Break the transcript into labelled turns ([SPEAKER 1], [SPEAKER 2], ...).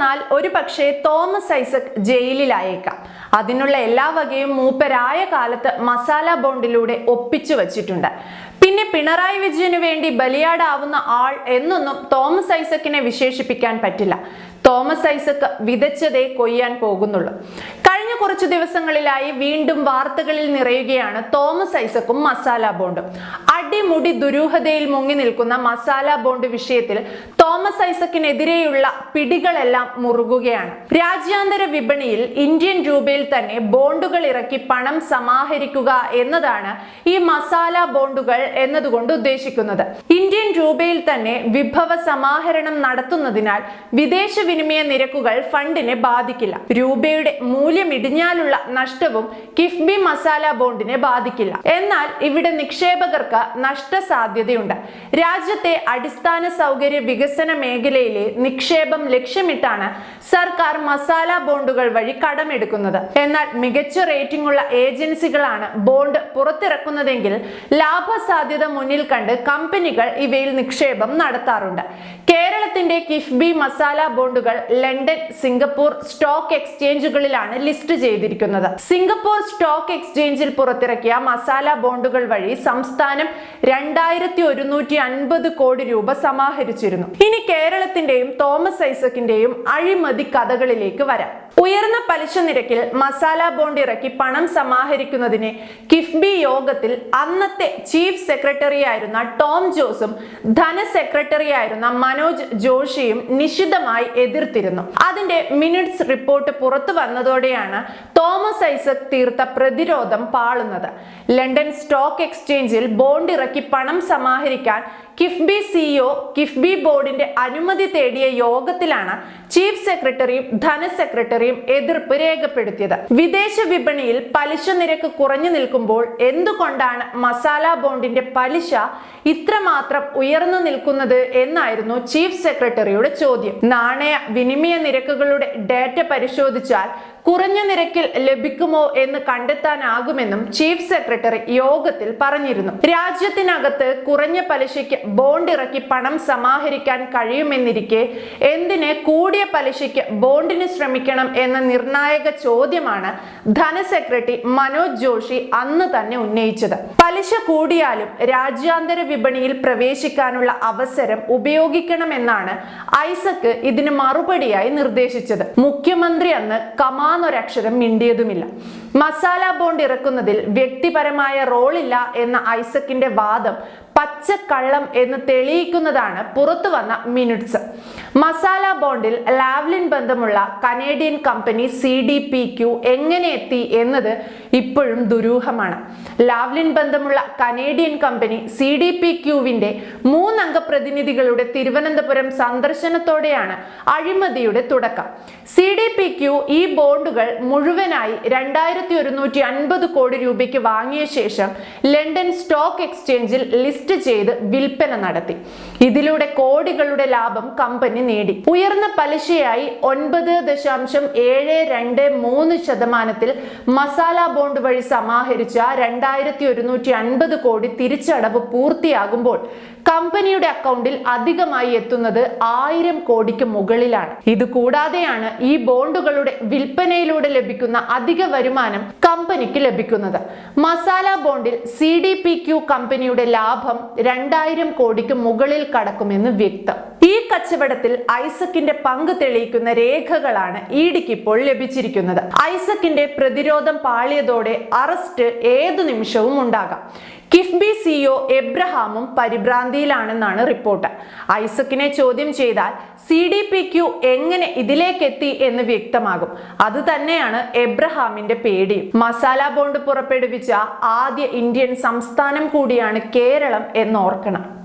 [SPEAKER 1] വന്നാൽ ഒരു പക്ഷേ തോമസ് ഐസക് ജയിലിലായേക്കാം. അതിനുള്ള എല്ലാ വകയും മൂപ്പരായ കാലത്ത് മസാല ബോണ്ടിലൂടെ ഒപ്പിച്ചു വച്ചിട്ടുണ്ട്. പിന്നെ പിണറായി വിജയന് വേണ്ടി ബലിയാടാവുന്ന ആൾ എന്നൊന്നും തോമസ് ഐസക്കിനെ വിശേഷിപ്പിക്കാൻ പറ്റില്ല. തോമസ് ഐസക് വിതച്ചതേ കൊയ്യാൻ പോകുന്നുള്ളൂ. കുറച്ചു ദിവസങ്ങളിലായി വീണ്ടും വാർത്തകളിൽ നിറയുകയാണ് തോമസ് ഐസക്കും മസാല ബോണ്ടും. അടിമുടി ദുരൂഹതയിൽ മുങ്ങി നിൽക്കുന്ന മസാല ബോണ്ട് വിഷയത്തിൽ തോമസ് ഐസക്കിനെതിരെയുള്ള പിടികളെല്ലാം മുറുകുകയാണ്. രാജ്യാന്തര വിപണിയിൽ ഇന്ത്യൻ രൂപയിൽ തന്നെ ബോണ്ടുകൾ ഇറക്കി പണം സമാഹരിക്കുക എന്നതാണ് ഈ മസാല ബോണ്ടുകൾ എന്നതുകൊണ്ട് ഉദ്ദേശിക്കുന്നത്. ഇന്ത്യൻ രൂപയിൽ തന്നെ വിഭവ സമാഹരണം നടത്തുന്നതിനാൽ വിദേശ വിനിമയ നിരക്കുകൾ ഫണ്ടിനെ ബാധിക്കില്ല. രൂപയുടെ മൂല്യം ഇടിഞ്ഞാലുള്ള നഷ്ടവും കിഫ്ബി മസാല ബോണ്ടിനെ ബാധിക്കില്ല. എന്നാൽ ഇവിടെ നിക്ഷേപകർക്ക് നഷ്ട സാധ്യതയുണ്ട് രാജ്യത്തെ അടിസ്ഥാന സൗകര്യ വികസന മേഖലയിലെ നിക്ഷേപം ലക്ഷ്യമിട്ടാണ് സർക്കാർ മസാല ബോണ്ടുകൾ വഴി കടമെടുക്കുന്നത്. എന്നാൽ മികച്ച റേറ്റിംഗ് ഉള്ള ഏജൻസികളാണ് ബോണ്ട് പുറത്തിറക്കുന്നതെങ്കിൽ ലാഭസാധ്യത മുന്നിൽ കണ്ട് കമ്പനികൾ ഇവയിൽ നിക്ഷേപം നടത്താറുണ്ട്. കേരളത്തിന്റെ കിഫ്ബി മസാല ബോണ്ടുകൾ ലണ്ടൻ സിംഗപ്പൂർ സ്റ്റോക്ക് എക്സ്ചേഞ്ചുകളിലാണ് ലിസ്റ്റ് ചെയ്തിരിക്കുന്നത്. സിംഗപ്പൂർ സ്റ്റോക്ക് എക്സ്ചേഞ്ചിൽ പുറത്തിറക്കിയ മസാല ബോണ്ടുകൾ വഴി സംസ്ഥാനം രണ്ടായിരത്തി ഒരുന്നൂറ്റി അൻപത് കോടി രൂപ സമാഹരിച്ചിരുന്നു. ഇനി കേരളത്തിന്റെയും തോമസ് ഐസക്കിന്റെയും അഴിമതി കഥകളിലേക്ക് വരാം. ഉയർന്ന പലിശ നിരക്കിൽ മസാല ബോണ്ട് ഇറക്കി പണം സമാഹരിക്കുന്നതിന് കിഫ്ബി യോഗത്തിൽ അന്നത്തെ ചീഫ് സെക്രട്ടറി ആയിരുന്ന ടോം ജോസും ധന സെക്രട്ടറി ആയിരുന്ന മനോജ് ജോഷിയും നിശിതമായി എതിർത്തിരുന്നു. അതിന്റെ മിനിറ്റ്സ് റിപ്പോർട്ട് പുറത്തു വന്നതോടെയാണ് തോമസ് ഐസക് തീർത്ത പ്രതിരോധം പാളുന്നത്. ലണ്ടൻ സ്റ്റോക്ക് എക്സ്ചേഞ്ചിൽ ബോണ്ട് ഇറക്കി പണം സമാഹരിക്കാൻ കിഫ്ബി സിഇഒ കിഫ്ബി ബോർഡിന്റെ അനുമതി തേടിയ യോഗത്തിലാണ് ചീഫ് സെക്രട്ടറിയും ധനസെക്രട്ടറിയും എതിർപ്പ് രേഖപ്പെടുത്തിയത്. വിദേശ വിപണിയിൽ പലിശ നിരക്ക് കുറഞ്ഞു നിൽക്കുമ്പോൾ എന്തുകൊണ്ടാണ് മസാല ബോണ്ടിന്റെ പലിശ ഇത്രമാത്രം ഉയർന്നു നിൽക്കുന്നത് എന്നായിരുന്നു ചീഫ് സെക്രട്ടറിയുടെ ചോദ്യം. നാണയ വിനിമയ നിരക്കുകളുടെ ഡേറ്റ പരിശോധിച്ചാൽ കുറഞ്ഞ നിരക്കിൽ ലഭിക്കുമോ എന്ന് കണ്ടെത്താനാകുമെന്നും ചീഫ് സെക്രട്ടറി യോഗത്തിൽ പറഞ്ഞിരുന്നു. രാജ്യത്തിനകത്ത് കുറഞ്ഞ പലിശയ്ക്ക് ബോണ്ട് ഇറക്കി പണം സമാഹരിക്കാൻ കഴിയുമെന്നിരിക്കെ എന്തിന് കൂടിയ പലിശയ്ക്ക് ബോണ്ടിന് ശ്രമിക്കണം എന്ന നിർണായക ചോദ്യമാണ് ധനസെക്രട്ടറി മനോജ് ജോഷി അന്ന് തന്നെ ഉന്നയിച്ചത്. പലിശ കൂടിയാലും രാജ്യാന്തര വിപണിയിൽ പ്രവേശിക്കാനുള്ള അവസരം ഉപയോഗിക്കണമെന്നാണ് ഐസക് ഇതിന് മറുപടിയായി നിർദ്ദേശിച്ചത്. മുഖ്യമന്ത്രി അന്ന് കമാന്നൊരക്ഷരം മിണ്ടിയതുമില്ല. മസാല ബോണ്ട് ഇറക്കുന്നതിൽ വ്യക്തിപരമായ റോളില്ല എന്ന ഐസക്കിന്റെ വാദം പച്ചക്കള്ളം എന്ന് തെളിയിക്കുന്നതാണ് പുറത്തു വന്ന മിനിറ്റ്സ് മസാല ബോണ്ടിൽ ലാവ്ലിൻ ബന്ധമുള്ള Canadian company C D P Q എങ്ങനെ എത്തി എന്നത് ഇപ്പോഴും ദുരൂഹമാണ്. ലാവ്ലിൻ ബന്ധമുള്ള Canadian company C D P ക്യുവിന്റെ മൂന്നംഗ പ്രതിനിധികളുടെ തിരുവനന്തപുരം സന്ദർശനത്തോടെയാണ് അഴിമതിയുടെ തുടക്കം. സി ഡി പി ക്യു ഈ ബോണ്ടുകൾ മുഴുവനായി രണ്ടായിരത്തി ഒരുന്നൂറ്റി അൻപത് കോടി രൂപയ്ക്ക് വാങ്ങിയ ശേഷം ലണ്ടൻ സ്റ്റോക്ക് എക്സ്ചേഞ്ചിൽ ലിസ്റ്റ് ചെയ്ത് വിൽപ്പന നടത്തി. ഇതിലൂടെ കോടികളുടെ ലാഭം കമ്പനി നേടി. ഉയർന്ന പലിശയായി ഒൻപത് ദശാംശം ഏഴ് രണ്ട് മൂന്ന് ശതമാനത്തിൽ മസാല ബോണ്ട് വഴി സമാഹരിച്ച രണ്ടായിരത്തി ഒരുന്നൂറ്റി അൻപത് കോടി തിരിച്ചടവ് പൂർത്തിയാകുമ്പോൾ കമ്പനിയുടെ അക്കൗണ്ടിൽ അധികമായി എത്തുന്നത് ആയിരം കോടിക്ക് മുകളിലാണ്. ഇത് കൂടാതെയാണ് ഈ ബോണ്ടുകളുടെ വിൽപ്പനയിലൂടെ ലഭിക്കുന്ന അധിക വരുമാനം കമ്പനിക്ക് ലഭിക്കുന്നത്. മസാല ബോണ്ടിൽ സി ഡി പി ക്യു കമ്പനിയുടെ ലാഭം രണ്ടായിരം കോടിക്ക് മുകളിൽ കടക്കുമെന്ന് വ്യക്തം. ഈ കച്ചവടത്തിൽ ഐസക്കിന്റെ പങ്ക് തെളിയിക്കുന്ന രേഖകളാണ് ഇഡിക്ക് ഇപ്പോൾ ലഭിച്ചിരിക്കുന്നത്. ഐസക്കിന്റെ പ്രതിരോധം പാളിയതോടെ അറസ്റ്റ് ഏതു നിമിഷവും ഉണ്ടാകാം. കിഫ്ബി സിഇഒ എബ്രഹാമും പരിഭ്രാന്തിയിലാണെന്നാണ് റിപ്പോർട്ട്. ഐസക്കിനെ ചോദ്യം ചെയ്താൽ സി ഡി പി ക്യു എങ്ങനെ ഇതിലേക്കെത്തി എന്ന് വ്യക്തമാകും. അത് തന്നെയാണ് എബ്രഹാമിന്റെ പേടി മസാല ബോണ്ട് പുറപ്പെടുവിച്ച ആദ്യ ഇന്ത്യൻ സംസ്ഥാനം കൂടിയാണ് കേരളം എന്നോർക്കണം.